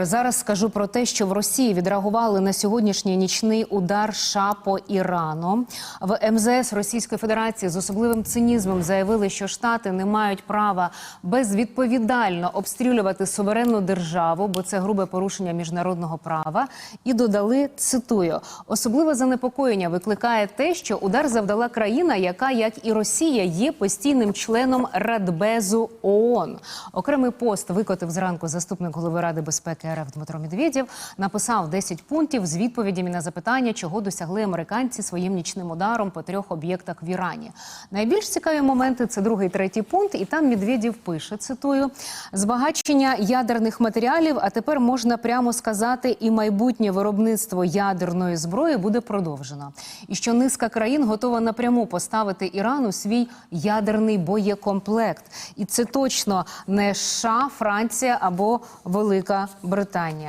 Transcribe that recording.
Зараз скажу про те, що в Росії відреагували на сьогоднішній нічний удар США по Ірану. В МЗС Російської Федерації з особливим цинізмом заявили, що штати не мають права безвідповідально обстрілювати суверенну державу, бо це грубе порушення міжнародного права. І додали цитую: особливе занепокоєння викликає те, що удар завдала країна, яка, як і Росія, є постійним членом Радбезу ООН. Окремий пост викотив зранку заступник голови Ради безпеки РФ Дмитро Медведєв. Написав 10 пунктів з відповідями на запитання, чого досягли американці своїм нічним ударом по трьох об'єктах в Ірані. Найбільш цікаві моменти це другий, третій пункт, і там Медведєв пише: цитую збагачення ядерних матеріалів. А тепер можна прямо сказати, і майбутнє виробництво ядерної зброї буде продовжено. І що низка країн готова напряму поставити Ірану свій ядерний боєкомплект. І це точно не США, Франція або Велика Британія.